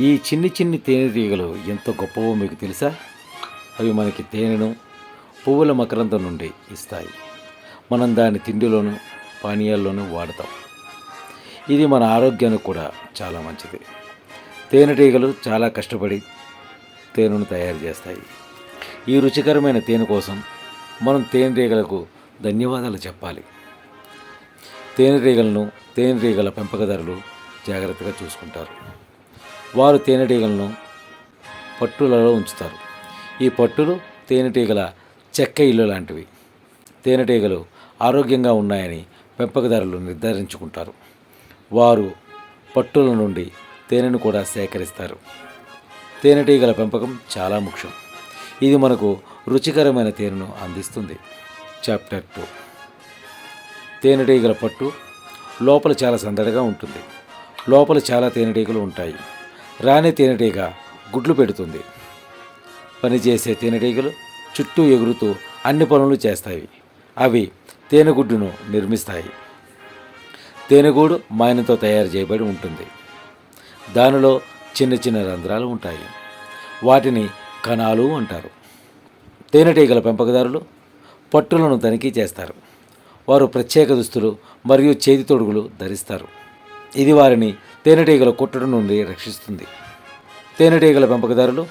ఈ చిన్ని చిన్ని తేనెటీగలు ఎంత గొప్పవో మీకు తెలుసా? అవి మనకి తేనెను పువ్వుల మకరందం నుండి ఇస్తాయి. మనం దాని తిండిలోను పానీయాల్లోనూ వాడతాం. ఇది మన ఆరోగ్యానికి కూడా చాలా మంచిది. తేనెటీగలు చాలా కష్టపడి తేనెను తయారు చేస్తాయి. ఈ రుచికరమైన తేనె కోసం మనం తేనెటీగలకు ధన్యవాదాలు చెప్పాలి. తేనెటీగలను తేనెటీగల పెంపకదారులు జాగ్రత్తగా చూసుకుంటారు. వారు తేనెటీగలను పట్టులలో ఉంచుతారు. ఈ పట్టులు తేనెటీగల చెక్క ఇల్లు లాంటివి. తేనెటీగలు ఆరోగ్యంగా ఉన్నాయని పెంపకదారులు నిర్ధారించుకుంటారు. వారు పట్టుల నుండి తేనెను కూడా సేకరిస్తారు. తేనెటీగల పెంపకం చాలా ముఖ్యం. ఇది మనకు రుచికరమైన తేనెను అందిస్తుంది. Chapter two. తేనెటీగల పట్టు లోపల చాలా సందడిగా ఉంటుంది. లోపల చాలా తేనెటీగలు ఉంటాయి. రాణి తేనెటీగ గుడ్లు పెడుతుంది. పనిచేసే తేనెటీగలు చుట్టూ ఎగురుతూ అన్ని పనులు చేస్తాయి. అవి తేనెగుడ్డును నిర్మిస్తాయి. తేనెగూడు మైనంతో తయారు చేయబడి ఉంటుంది. దానిలో చిన్న చిన్న రంధ్రాలు ఉంటాయి. వాటిని కణాలు అంటారు. తేనెటీగల పెంపకదారులు పట్టులను తనిఖీ చేస్తారు. వారు ప్రత్యేక దుస్తులు మరియు చేతి తొడుగులు ధరిస్తారు. ఇది వారిని తేనెటీగల కుట్టడం నుండి రక్షిస్తుంది. తేనెటీగల పెంపకదారులు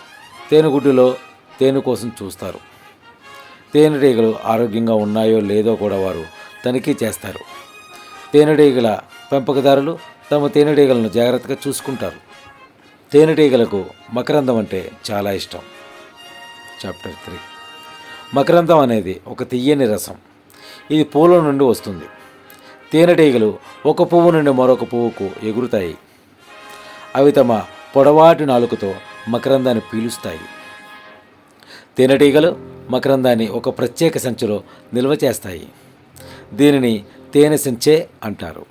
తేనెగుడ్డులో తేనె కోసం చూస్తారు. తేనెటీగలు ఆరోగ్యంగా ఉన్నాయో లేదో కూడా వారు తనిఖీ చేస్తారు. తేనెటీగల పెంపకదారులు తమ తేనెటీగలను జాగ్రత్తగా చూసుకుంటారు. తేనెటీగలకు మకరందం అంటే చాలా ఇష్టం. Chapter three. మకరందం అనేది ఒక తీయని రసం. ఇది పూల నుండి వస్తుంది. తేనెటీగలు ఒక పువ్వు నుండి మరొక పువ్వుకు ఎగురుతాయి. అవి తమ పొడవాటి నాలుకతో మకరందాన్ని పీలుస్తాయి. తేనెటీగలు మకరందాన్ని ఒక ప్రత్యేక సంచిలో నిల్వ చేస్తాయి. దీనిని తేనె సంచే అంటారు.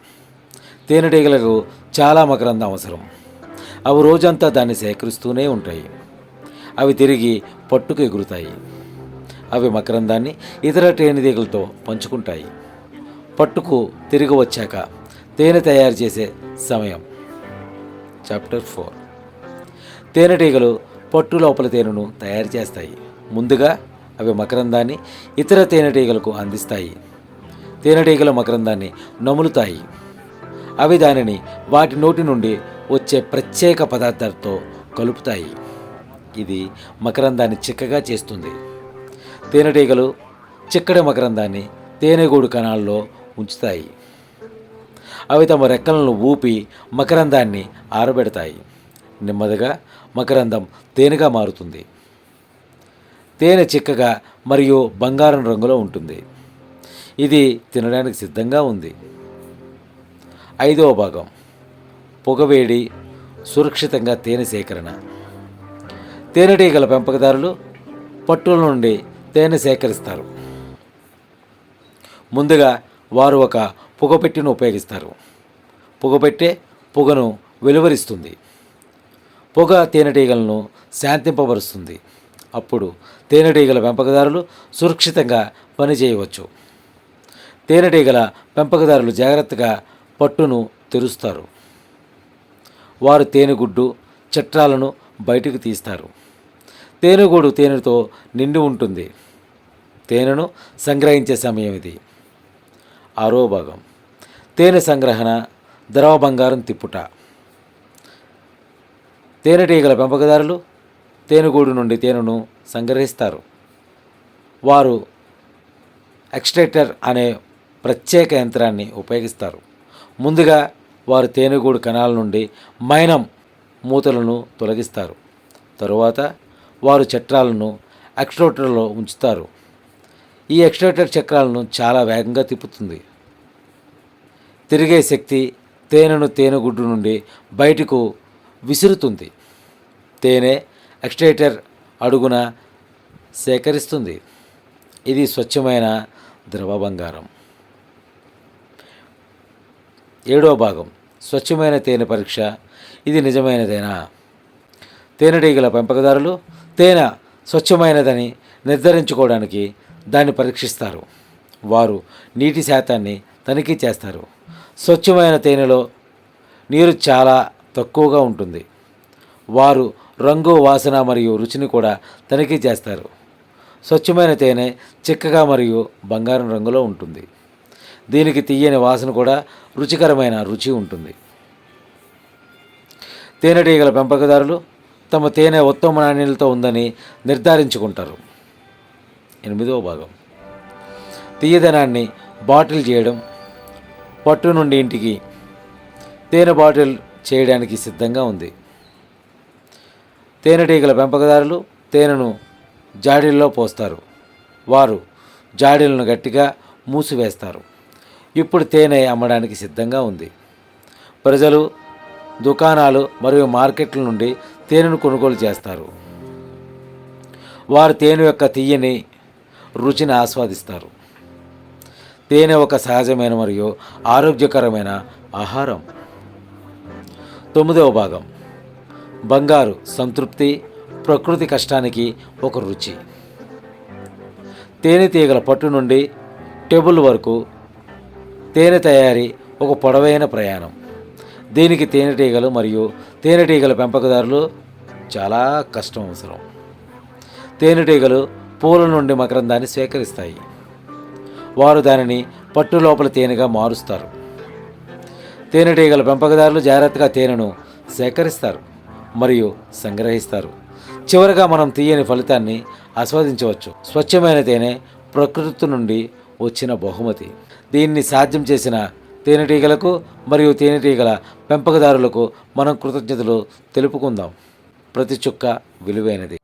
తేనెటీగలకు చాలా మకరందం అవసరం. అవి రోజంతా దాన్ని సేకరిస్తూనే ఉంటాయి. అవి తిరిగి పట్టుకు ఎగురుతాయి. అవి మకరందాన్ని ఇతర తేనెటీగలతో పంచుకుంటాయి. పట్టుకు తిరిగి వచ్చాక తేనె తయారు చేసే సమయం. చాప్టర్ ఫోర్ తేనెటీగలు పట్టు లోపల తేనెను తయారు చేస్తాయి. ముందుగా అవి మకరందాన్ని ఇతర తేనెటీగలకు అందిస్తాయి. తేనెటీగల మకరందాన్ని నములుతాయి. అవి దానిని వాటి నోటి నుండి వచ్చే ప్రత్యేక పదార్థాలతో కలుపుతాయి. ఇది మకరందాన్ని చిక్కగా చేస్తుంది. తేనెటీగలు చిక్కడి మకరందాన్ని తేనెగూడు కణాల్లో ఉంచుతాయి అవి తమ రెక్కలను ఊపి మకరందాన్ని ఆరబెడతాయి. నెమ్మదిగా మకరందం తేనెగా మారుతుంది. తేనె చిక్కగా మరియు బంగారం రంగులో ఉంటుంది. ఇది తినడానికి సిద్ధంగా ఉంది. ఐదవ భాగం. పొగవేడి సురక్షితంగా తేనె సేకరణ. తేనెటీగల పెంపకదారులు పట్టుల నుండి తేనె సేకరిస్తారు. ముందుగా వారు ఒక పొగపెట్టెను ఉపయోగిస్తారు. పొగపెట్టె పొగను వెలువరిస్తుంది. పొగ తేనెటీగలను శాంతింపబరుస్తుంది. అప్పుడు తేనెటీగల పెంపకదారులు సురక్షితంగా పనిచేయవచ్చు. తేనెటీగల పెంపకదారులు జాగ్రత్తగా పట్టును తెరుస్తారు. వారు తేనెగుడ్డు చట్రాలను బయటకు తీస్తారు. తేనెగూడు తేనెతో నిండి ఉంటుంది. తేనెను సంగ్రహించే సమయం ఇది. ఆరో భాగం. తేనె సంగ్రహణ ద్రవ బంగారం తిప్పుట. తేనెటీగల పెంపకదారులు తేనెగూడు నుండి తేనెను సంగ్రహిస్తారు. వారు ఎక్స్ట్రేటర్ అనే ప్రత్యేక యంత్రాన్ని ఉపయోగిస్తారు. ముందుగా వారు తేనెగూడు కణాల నుండి మైనం మూతలను తొలగిస్తారు. తరువాత వారు చట్రాలను ఎక్స్ట్రోటర్లో ఉంచుతారు. ఈ ఎక్స్ట్రాక్టర్ చక్రాలను చాలా వేగంగా తిప్పుతుంది. తిరిగే శక్తి తేనెను తేనెగుడ్డు నుండి బయటకు విసురుతుంది. తేనె ఎక్స్ట్రేటర్ అడుగున సేకరిస్తుంది. ఇది స్వచ్ఛమైన ద్రవ బంగారం ఏడో భాగం. స్వచ్ఛమైన తేనె పరీక్ష. ఇది నిజమైనదేనా? తేనెటీగల పెంపకదారులు తేనె స్వచ్ఛమైనదని నిర్ధారించుకోవడానికి దాన్ని పరీక్షిస్తారు. వారు నీటి శాతాన్ని తనిఖీ చేస్తారు. స్వచ్ఛమైన తేనెలో నీరు చాలా తక్కువగా ఉంటుంది. వారు రంగు వాసన మరియు రుచిని కూడా తనిఖీ చేస్తారు. స్వచ్ఛమైన తేనె చిక్కగా మరియు బంగారం రంగులో ఉంటుంది. దీనికి తీయని వాసన కూడా రుచికరమైన రుచి ఉంటుంది. తేనెటీగల పెంపకదారులు తమ తేనె ఉత్తమ నాణ్యతతో ఉందని నిర్ధారించుకుంటారు. ఎనిమిదవ భాగం. తీయదనాన్ని బాటిల్ చేయడం పట్టు నుండి ఇంటికి తేనె బాటిల్ చేయడానికి సిద్ధంగా ఉంది. తేనెటీగల పెంపకదారులు తేనెను జాడీల్లో పోస్తారు. వారు జాడీలను గట్టిగా మూసివేస్తారు. ఇప్పుడు తేనె అమ్మడానికి సిద్ధంగా ఉంది. ప్రజలు దుకాణాలు మరియు మార్కెట్ల నుండి తేనెను కొనుగోలు చేస్తారు. వారు తేనె యొక్క తీయని రుచిని ఆస్వాదిస్తారు. తేనె ఒక సహజమైన మరియు ఆరోగ్యకరమైన ఆహారం. తొమ్మిదవ భాగం. బంగారు సంతృప్తి ప్రకృతి కష్టానికి ఒక రుచి. తేనెటీగల పట్టు నుండి టేబుల్ వరకు తేనె తయారీ ఒక పొడవైన ప్రయాణం. దీనికి తేనెటీగలు మరియు తేనెటీగల పెంపకదారులు చాలా కష్టం అవసరం. తేనెటీగలు పూల నుండి మకరందాన్ని సేకరిస్తాయి వారు దానిని పట్టు లోపల తేనెగా మారుస్తారు. తేనెటీగల పెంపకదారులు జాగ్రత్తగా తేనెను సేకరిస్తారు మరియు సంగ్రహిస్తారు. చివరగా మనం తీయని ఫలితాన్ని ఆస్వాదించవచ్చు. స్వచ్ఛమైన తేనె ప్రకృతి నుండి వచ్చిన బహుమతి. దీన్ని సాధ్యం చేసిన తేనెటీగలకు మరియు తేనెటీగల పెంపకదారులకు మనం కృతజ్ఞతలు తెలుపుకుందాం. ప్రతి చుక్క విలువైనది.